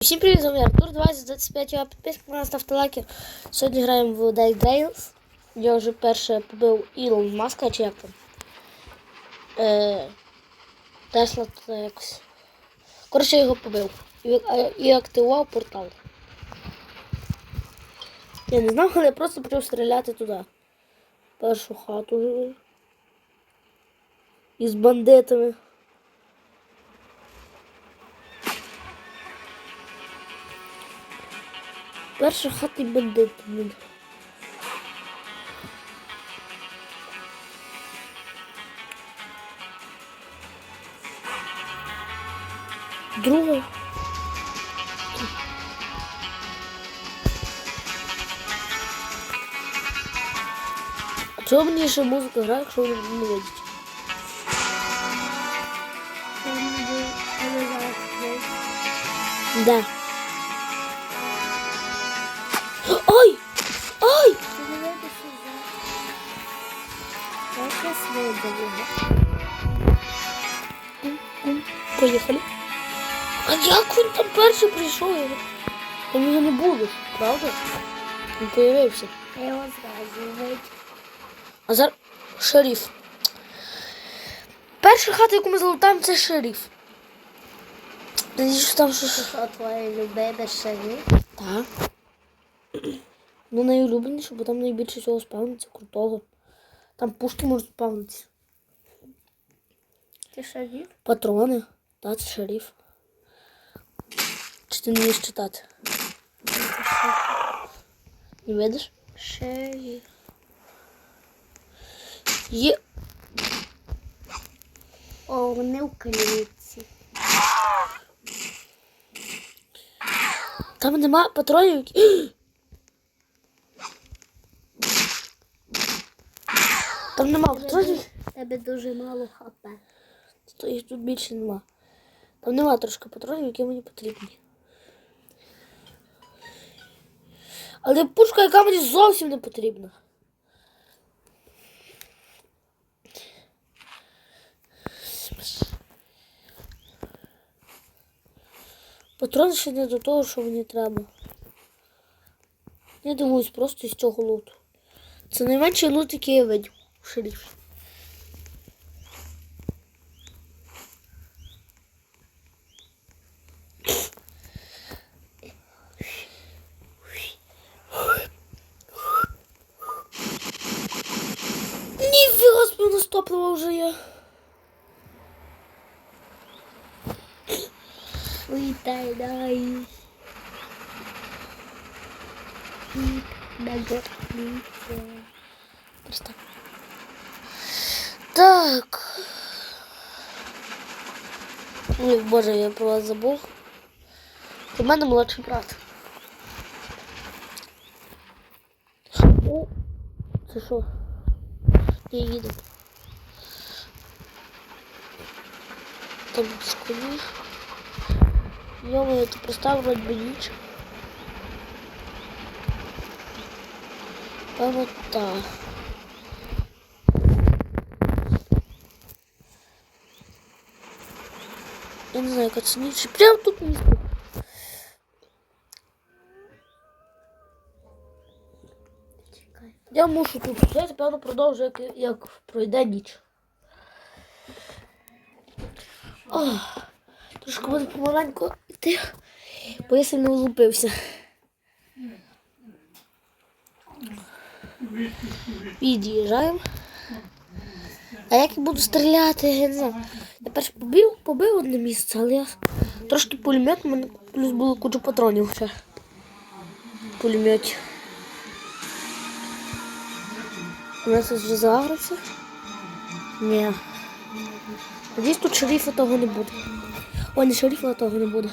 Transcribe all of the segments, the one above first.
Всім привіт, з вами Артур 2025 я підписку на ставте лайки. Сьогодні граємо в Dead Rails. Я вже перше побив Ілон Маска чи як там. Е, Тесла то якось. Коротше, я його побив. І, і активував портал. Я не знав, але я просто почав стріляти туди. Першу хату. Із бандитами. Перша хата бандит. блін. Друга. А чого мені ще музика грає, якщо вони не видять? Да. Поїхали. А як він там перший прийшов? Там його не було, правда? Він появився. Я його зразу вийду. А зараз шериф. Перша хата, яку ми залутаємо, це шериф. Надіюсь, там щось. Що твоє любиме шаги? Так. Ну, найулюбленіше, бо там найбільше всього спавниться крутого. Там пушки можуть спавнитися. Ти шагів? Патрони. Та, це шериф. Чи ти не вмієш читати? Не видиш? Шагів. Є. О, вони в клітці. Там нема патронів. Там нема. В Тебе дуже мало хп. То їх тут більше нема. Там нема трошки патронів, які мені потрібні. Але пушка, яка мені зовсім не потрібна. Патрони ще не до того, що мені треба. Я думаю, просто із цього луту. Це найменший лут, який я видів у шерифі. Ніфіга собі у нас топливо вже є. Уйтай, дай. На горлице. Просто. Так. Ой, боже, я про вас забув. У мене молодший брат. О, це що? Я їду. Там з коні. Йомо, я тут вроді би ніч. Певно, так. Я не знаю, це ніч. Прямо тут місто. Я мушу тут сидіти, певно, продовжу, як, як пройде ніч. Ох, трошки буде помаленьку йти, бо я сильно влупився. Від'їжджаємо. А як я буду стріляти, я не знаю. Перш побив, побив одне місце, але я трошки пулемет, мене плюс було куча патронів ще. в Пулеметі. У нас вже загрався? Ні. Надіюсь, тут шерифа того не буде. Ой, не шерифа того не буде.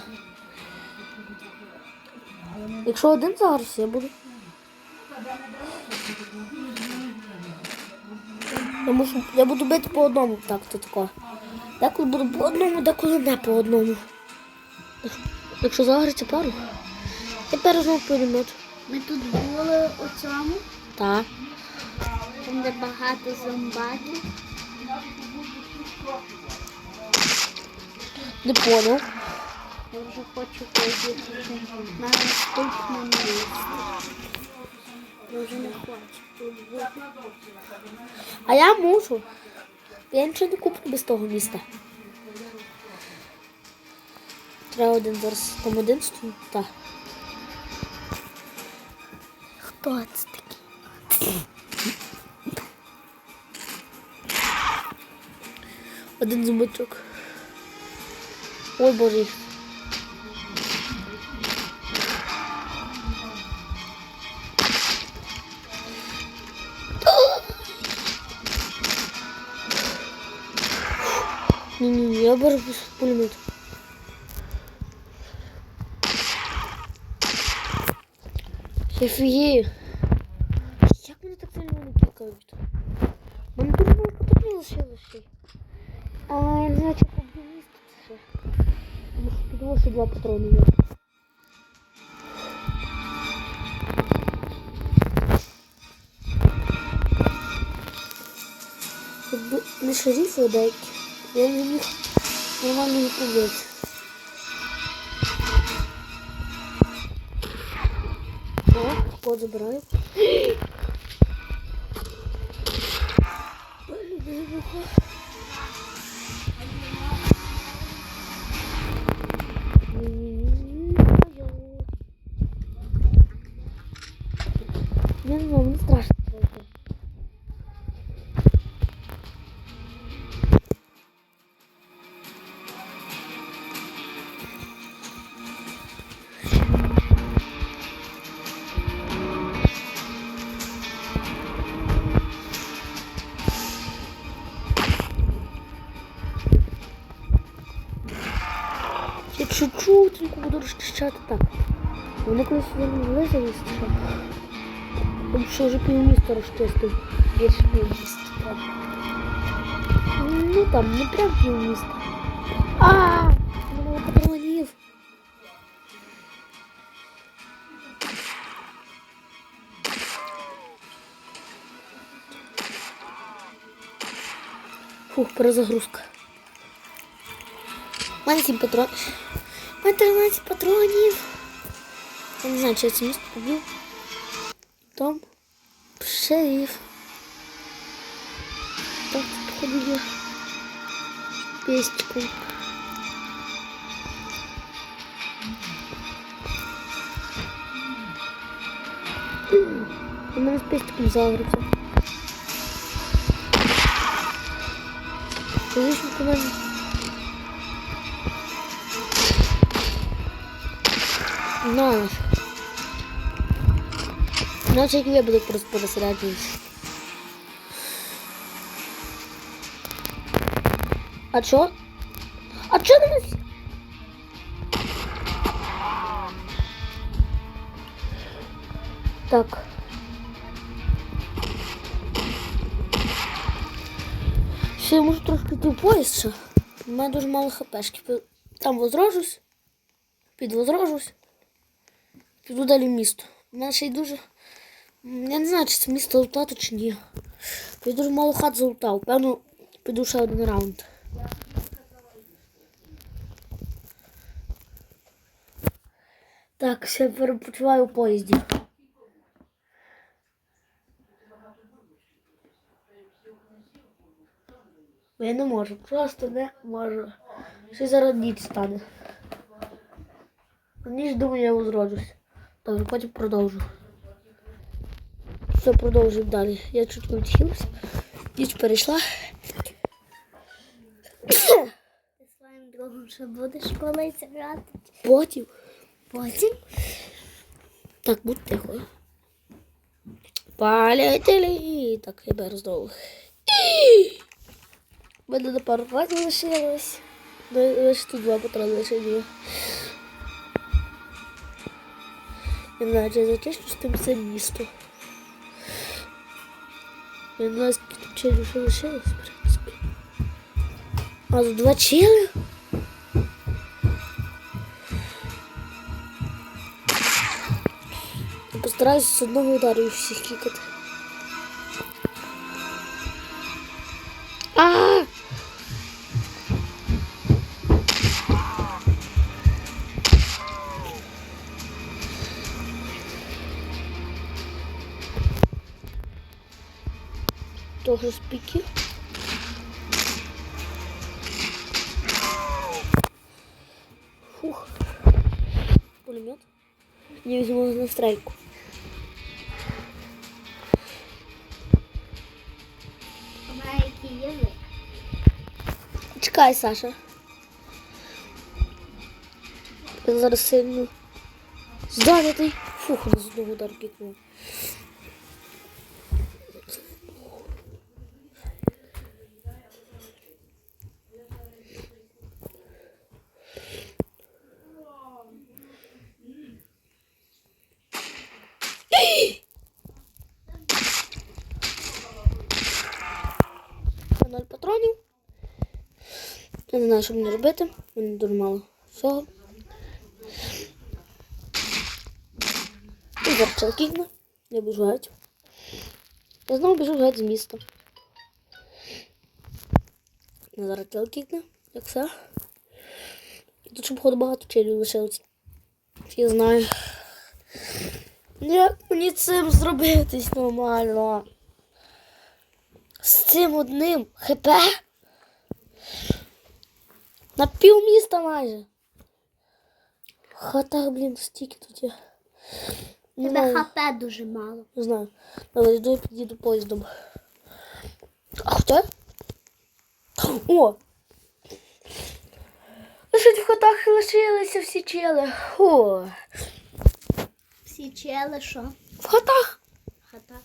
Якщо один загрався, я буду. Я, можу, я буду бити по одному, так, то тако. Деколи буду по одному, деколи не по одному. Якщо- заграється пару, я перезнову пулемет. Ми тут були у цьому, Так. там де багато зомбаків. Не понял. Я вже хочу поїхати на наступне місце. Я вже не хочу. А я мушу. Я нічого не куплю без того міста. Треба один зараз там один стоїть. Так. Хто це такий? Один зубочок. Ой, боже. їх. Ні-ні, я беру пулемет. Я фігею. Як мене так сильно не кікають? Мене дуже мало потепліло ще. А я не знаю, чи побігти ще. Тому що підло, що два патрони є. Якби не шерифи деякі, я не міг нормально не побити. О. Блін, не виходить. Я Я чуть-чуть буду розчищати так. Вони колись вилазили ще. Тому що вже півміста розчистив. Більше півміста. Ну там, не прям півміста. А, немає патронів. Фух, перезагрузка. У мене 7 патронів. У мене 13 патронів. Я не знаю, чи я це місто побив. Там шериф. Так, походу є. Пестику. У мене з пестиком загрузся. Звісно, у мене Наче як я буду просто пересереднюватися. А чо? А чо нас? Так. Ще я можу трошки поїзд. У мене дуже мало хпшки. Там возрожусь, підвозрожусь. Піду далі в місто. У мене ще й дуже. м, Я не знаю, чи це місто лутати чи ні. Я дуже мало хат залутав. Певно, піду ще один раунд. Так, ще перепочиваю у поїзді. Бо Я не можу, просто не можу. Ще зараз ніч стане. Ніч думаю, я возроджусь. Добре, потім продовжу. Все, продовжуємо далі. Я чутко відхилився. Ніч перейшла. Ти своїм другом ще будеш колись грати? Потім. Потім? Так, будь тихо. Полетели. Так, я беру знову. У мене на пару разів лишилось. Лише тут два патрони лишені. Я зачищу з тим це місто. Не знаю, скільки тут лишилось, в принципі. А, тут два чили? Постараюсь з одного удару всіх кікати. Трохи спіки. Фух. Пулемет. Я візьму на стрейку. У мене. Чекай, Саша. Я зараз сильно зайнятий. Фух, знову удар кикнув. Ноль патронів. Я не знаю, що мені робити. Мені дуже мало всього. І. Я біжу геть. Я знову біжу геть з міста. Зараз челкігна, як все. І тут ще, походу, багато челів лишилось. Я знаю. Як мені цим зробитись нормально? З цим одним хп? На пів міста майже. Хата, блін, стільки тут є. Не Тебе знаю, хп дуже мало. не знаю. Давай йду і підійду поїздом. А хоча? О! Лишить в хатах лишилися всі чели. О! Всі чели, що? В хатах! Хата.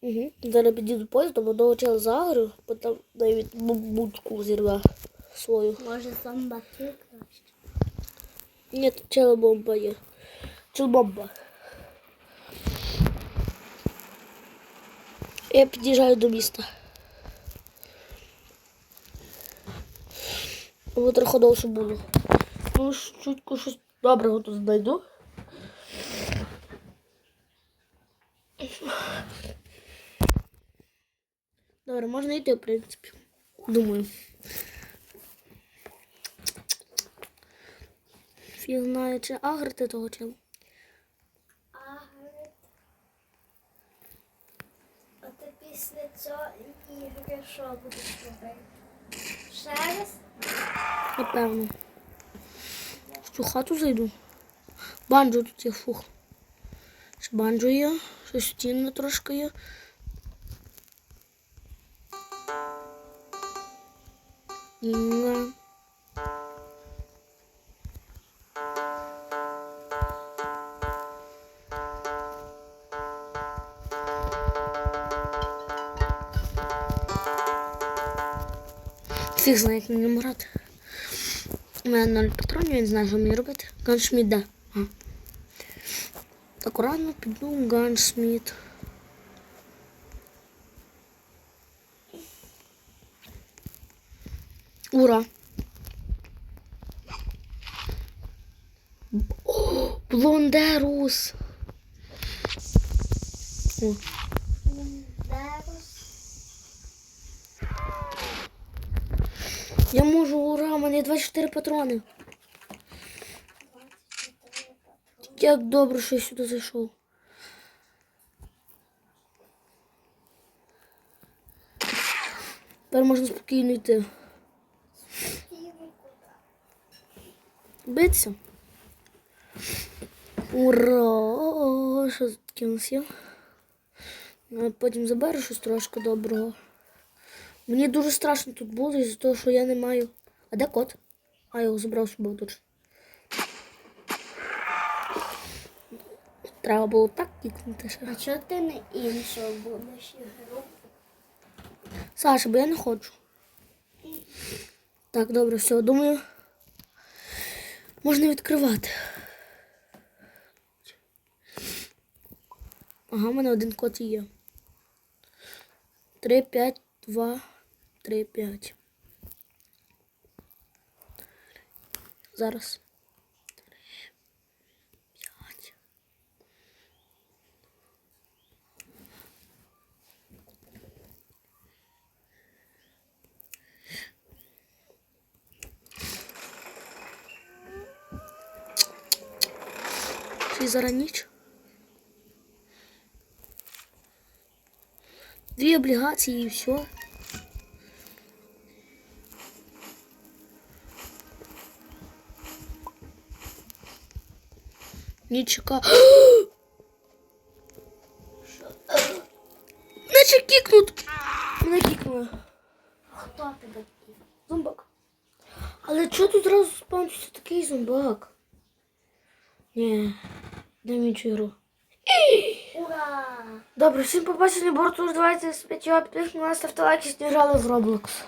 Угу. Зараз підійду поїздом, одного чела загорю, потім навіть бу- будку зірве свою. Може зомбаки краще. Ні, чела бомба є. Чел бомба. Я під'їжджаю до міста. Бо трохи довше було. Ну, ж чутко щось доброго тут знайду. Добре, можна йти, в принципі. Думаю. Фіг знає, чи агрити того чим. А ти після цього ігри що будеш робити? Ще раз? Напевно. В цю хату зайду. Банджо тут є фух. Ще банджо є, ще стіни трошки є. Інга. Фіг знає, як мені грати. У мене ноль патронів, я не знаю, що мені робити. Ганшміт де? А. Акуратно піду ганшміт. Ура! О, блондерус! О, я можу, ура, у мене є 24 патрони. Як добре, що я сюди зайшов. Тепер можна спокійно йти. Биться. Ура! Що таке у нас є? А Потім заберу щось трошки доброго. Мені дуже страшно тут буде із-за того, що я не маю. А де кот? А, я його забрав собою точно. Треба було так кікнути ще. А чого ти не іншу будеш ігру? Саша, бо я не хочу. Так, добре, все, думаю. Можна відкривати. Ага, в мене один код є. 3, 5, 2, 3, 5. Зараз. 3, 5. Чи зараз ніч? Дві облігації і все. Не чека. Наче кікнут. Мене кікнули. Хто тебе такий? Зомбак. Але чого тут зразу спавнився такий зомбак? Ні, цю. Ура! Добре, всім побачення, борту. Давайте з 5 підписок на ставте лайки, грали в Roblox.